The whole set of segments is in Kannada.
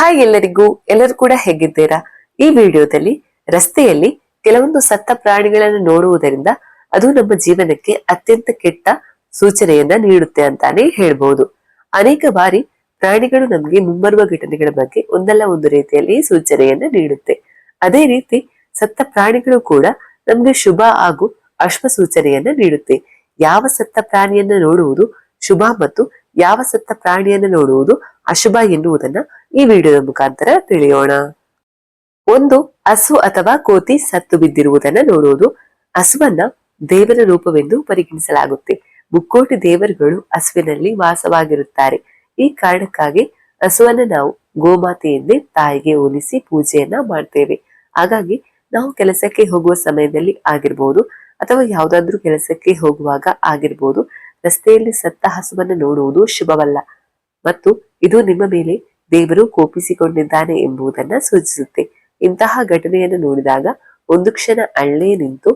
ಹಾಯ್ ಎಲ್ಲರಿಗೂ, ಎಲ್ಲರೂ ಕೂಡ ಹೇಗಿದ್ದೀರಾ? ಈ ವಿಡಿಯೋದಲ್ಲಿ ರಸ್ತೆಯಲ್ಲಿ ಕೆಲವೊಂದು ಸತ್ತ ಪ್ರಾಣಿಗಳನ್ನು ನೋಡುವುದರಿಂದ ಅದು ನಮ್ಮ ಜೀವನಕ್ಕೆ ಅತ್ಯಂತ ಕೆಟ್ಟ ಸೂಚನೆಯನ್ನ ನೀಡುತ್ತೆ ಅಂತಾನೆ ಹೇಳ್ಬಹುದು ಅನೇಕ ಬಾರಿ ಪ್ರಾಣಿಗಳು ನಮಗೆ ಮುಂಬರುವ ಘಟನೆಗಳ ಬಗ್ಗೆ ಒಂದಲ್ಲ ಒಂದು ರೀತಿಯಲ್ಲಿ ಸೂಚನೆಯನ್ನ ನೀಡುತ್ತೆ. ಅದೇ ರೀತಿ ಸತ್ತ ಪ್ರಾಣಿಗಳು ಕೂಡ ನಮ್ಗೆ ಶುಭ ಹಾಗೂ ಅಶ್ವ ಸೂಚನೆಯನ್ನ ನೀಡುತ್ತೆ. ಯಾವ ಸತ್ತ ಪ್ರಾಣಿಯನ್ನ ನೋಡುವುದು ಶುಭ ಮತ್ತು ಯಾವ ಸತ್ತ ಪ್ರಾಣಿಯನ್ನು ನೋಡುವುದು ಅಶುಭ ಎನ್ನುವುದನ್ನ ಈ ವಿಡಿಯೋದ ಮುಖಾಂತರ ತಿಳಿಯೋಣ. ಒಂದು, ಹಸು ಅಥವಾ ಕೋತಿ ಸತ್ತು ಬಿದ್ದಿರುವುದನ್ನ ನೋಡುವುದು ಹಸುವನ್ನ ದೇವರ ರೂಪವೆಂದು ಪರಿಗಣಿಸಲಾಗುತ್ತೆ. ಮುಕ್ಕೋಟಿ ದೇವರುಗಳು ಹಸುವಿನಲ್ಲಿ ವಾಸವಾಗಿರುತ್ತಾರೆ. ಈ ಕಾರಣಕ್ಕಾಗಿ ಹಸುವನ್ನ ನಾವು ಗೋಮಾತೆಯನ್ನೇ ತಾಯಿಗೆ ಹೋಲಿಸಿ ಪೂಜೆಯನ್ನ ಮಾಡ್ತೇವೆ. ಹಾಗಾಗಿ ನಾವು ಕೆಲಸಕ್ಕೆ ಹೋಗುವ ಸಮಯದಲ್ಲಿ ಆಗಿರ್ಬೋದು ಅಥವಾ ಯಾವುದಾದ್ರೂ ಕೆಲಸಕ್ಕೆ ಹೋಗುವಾಗ ಆಗಿರ್ಬೋದು ರಸ್ತೆಯಲ್ಲಿ ಸತ್ತ ಹಸುವನ್ನು ನೋಡುವುದು ಶುಭವಲ್ಲ. ಮತ್ತು ಇದು ನಿಮ್ಮ ಮೇಲೆ ದೇವರು ಕೋಪಿಸಿಕೊಂಡಿದ್ದಾನೆ ಎಂಬುದನ್ನ ಸೂಚಿಸುತ್ತೆ. ಇಂತಹ ಘಟನೆಯನ್ನು ನೋಡಿದಾಗ ಒಂದು ಕ್ಷಣ ಅಳ್ಳೇ ನಿಂತು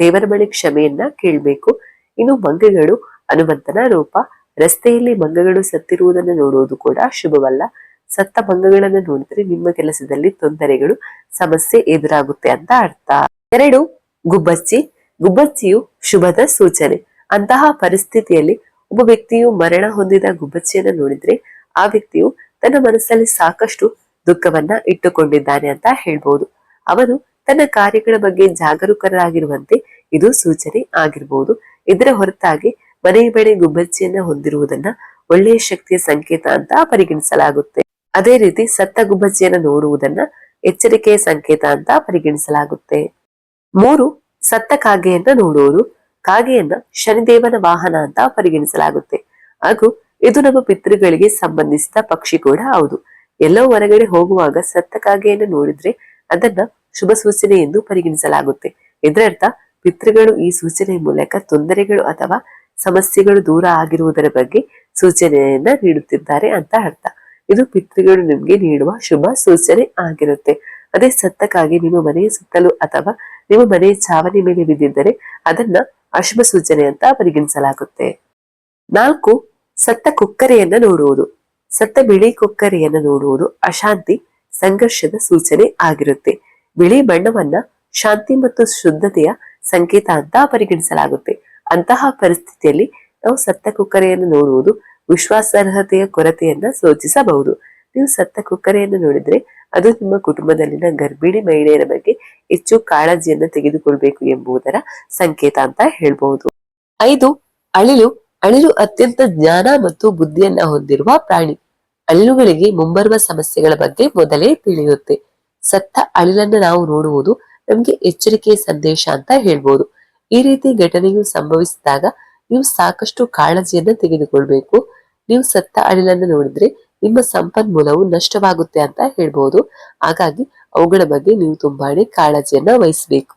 ದೇವರ ಬಳಿ ಕ್ಷಮೆಯನ್ನ ಕೇಳಬೇಕು. ಇನ್ನು ಮಂಗಗಳು ಹನುಮಂತನ ರೂಪ, ರಸ್ತೆಯಲ್ಲಿ ಮಂಗಗಳು ಸತ್ತಿರುವುದನ್ನು ನೋಡುವುದು ಕೂಡ ಶುಭವಲ್ಲ. ಸತ್ತ ಮಂಗಗಳನ್ನು ನೋಡಿದ್ರೆ ನಿಮ್ಮ ಕೆಲಸದಲ್ಲಿ ತೊಂದರೆಗಳು, ಸಮಸ್ಯೆ ಎದುರಾಗುತ್ತೆ ಅಂತ ಅರ್ಥ. ಎರಡು, ಗುಬ್ಬಚ್ಚಿ. ಗುಬ್ಬಚ್ಚಿಯು ಶುಭದ ಸೂಚನೆ. ಅಂತಹ ಪರಿಸ್ಥಿತಿಯಲ್ಲಿ ಒಬ್ಬ ವ್ಯಕ್ತಿಯು ಮರಣ ಹೊಂದಿದ ಗುಬ್ಬಚ್ಚಿಯನ್ನು ನೋಡಿದ್ರೆ ಆ ವ್ಯಕ್ತಿಯು ತನ್ನ ಮನಸ್ಸಲ್ಲಿ ಸಾಕಷ್ಟು ದುಃಖವನ್ನ ಇಟ್ಟುಕೊಂಡಿದ್ದಾನೆ ಅಂತ ಹೇಳ್ಬೋದು. ಅವನು ತನ್ನ ಕಾರ್ಯಗಳ ಬಗ್ಗೆ ಜಾಗರೂಕರಾಗಿರುವಂತೆ ಇದು ಸೂಚನೆ ಆಗಿರಬಹುದು ಇದರ ಹೊರತಾಗಿ ಮನೆ ಬಳಿ ಗುಬ್ಬಚ್ಚಿಯನ್ನ ಹೊಂದಿರುವುದನ್ನ ಒಳ್ಳೆಯ ಶಕ್ತಿಯ ಸಂಕೇತ ಅಂತ ಪರಿಗಣಿಸಲಾಗುತ್ತೆ. ಅದೇ ರೀತಿ ಸತ್ತ ಗುಬ್ಬಚ್ಚಿಯನ್ನ ನೋಡುವುದನ್ನ ಎಚ್ಚರಿಕೆಯ ಸಂಕೇತ ಅಂತ ಪರಿಗಣಿಸಲಾಗುತ್ತೆ. ಮೂರು, ಸತ್ತ ಕಾಗೆಯನ್ನ ನೋಡುವುದು. ಕಾಗೆಯನ್ನ ಶನಿದೇವನ ವಾಹನ ಅಂತ ಪರಿಗಣಿಸಲಾಗುತ್ತೆ. ಹಾಗೂ ಇದು ನಮ್ಮ ಪಿತೃಗಳಿಗೆ ಸಂಬಂಧಿಸಿದ ಪಕ್ಷಿ ಕೂಡ ಹೌದು. ಎಲ್ಲೋ ಹೊರಗಡೆ ಹೋಗುವಾಗ ಸತ್ತ ಕಾಗೆಯನ್ನು ನೋಡಿದ್ರೆ ಅದನ್ನ ಶುಭ ಸೂಚನೆ ಎಂದು ಪರಿಗಣಿಸಲಾಗುತ್ತೆ. ಇದರರ್ಥ, ಪಿತೃಗಳು ಈ ಸೂಚನೆ ಮೂಲಕ ತೊಂದರೆಗಳು ಅಥವಾ ಸಮಸ್ಯೆಗಳು ದೂರ ಆಗಿರುವುದರ ಬಗ್ಗೆ ಸೂಚನೆಯನ್ನ ನೀಡುತ್ತಿದ್ದಾರೆ ಅಂತ ಅರ್ಥ. ಇದು ಪಿತೃಗಳು ನಿಮ್ಗೆ ನೀಡುವ ಶುಭ ಸೂಚನೆ ಆಗಿರುತ್ತೆ. ಅದೇ ಸತ್ತಕ್ಕಾಗಿ ನಿಮ್ಮ ಮನೆಯ ಸುತ್ತಲೂ ಅಥವಾ ನಿಮ್ಮ ಮನೆಯ ಚಾವಣಿ ಮೇಲೆ ಬಿದ್ದಿದ್ದರೆ ಅದನ್ನ ಅಶುಭ ಸೂಚನೆ ಅಂತ ಪರಿಗಣಿಸಲಾಗುತ್ತೆ. ನಾಲ್ಕು, ಸತ್ತ ಕುಕ್ಕರೆಯನ್ನ ನೋಡುವುದು. ಸತ್ತ ಬಿಳಿ ಕೊಕ್ಕರೆಯನ್ನ ನೋಡುವುದು ಅಶಾಂತಿ, ಸಂಘರ್ಷದ ಸೂಚನೆ ಆಗಿರುತ್ತೆ. ಬಿಳಿ ಬಣ್ಣವನ್ನ ಶಾಂತಿ ಮತ್ತು ಶುದ್ಧತೆಯ ಸಂಕೇತ ಅಂತ ಪರಿಗಣಿಸಲಾಗುತ್ತೆ. ಅಂತಹ ಪರಿಸ್ಥಿತಿಯಲ್ಲಿ ನಾವು ಸತ್ತ ಕುಕ್ಕರೆಯನ್ನು ನೋಡುವುದು ವಿಶ್ವಾಸಾರ್ಹತೆಯ ಕೊರತೆಯನ್ನ ಸೂಚಿಸಬಹುದು. ನೀವು ಸತ್ತ ಕುಕ್ಕರೆಯನ್ನು ನೋಡಿದ್ರೆ ಅದು ನಿಮ್ಮ ಕುಟುಂಬದಲ್ಲಿನ ಗರ್ಭಿಣಿ ಮಹಿಳೆಯರ ಬಗ್ಗೆ ಹೆಚ್ಚು ಕಾಳಜಿಯನ್ನ ತೆಗೆದುಕೊಳ್ಬೇಕು ಎಂಬುದರ ಸಂಕೇತ ಅಂತ ಹೇಳ್ಬಹುದು. ಐದು, ಅಳಿಲು ಅಳಿಲು ಅತ್ಯಂತ ಜ್ಞಾನ ಮತ್ತು ಬುದ್ಧಿಯನ್ನ ಹೊಂದಿರುವ ಪ್ರಾಣಿ. ಅಳಿಲುಗಳಿಗೆ ಮುಂಬರುವ ಸಮಸ್ಯೆಗಳ ಬಗ್ಗೆ ಮೊದಲೇ ತಿಳಿಯುತ್ತೆ. ಸತ್ತ ಅಳಿಲನ್ನ ನಾವು ನೋಡುವುದು ನಮ್ಗೆ ಎಚ್ಚರಿಕೆಯ ಸಂದೇಶ ಅಂತ ಹೇಳ್ಬೋದು. ಈ ರೀತಿ ಘಟನೆಯು ಸಂಭವಿಸಿದಾಗ ನೀವು ಸಾಕಷ್ಟು ಕಾಳಜಿಯನ್ನ ತೆಗೆದುಕೊಳ್ಬೇಕು. ನೀವು ಸತ್ತ ಅಳಿಲನ್ನು ನೋಡಿದ್ರೆ ನಿಮ್ಮ ಸಂಪನ್ಮೂಲವು ನಷ್ಟವಾಗುತ್ತೆ ಅಂತ ಹೇಳ್ಬೋದು. ಹಾಗಾಗಿ ಅವುಗಳ ಬಗ್ಗೆ ನೀವು ತುಂಬಾನೇ ಕಾಳಜಿಯನ್ನ ವಹಿಸಬೇಕು.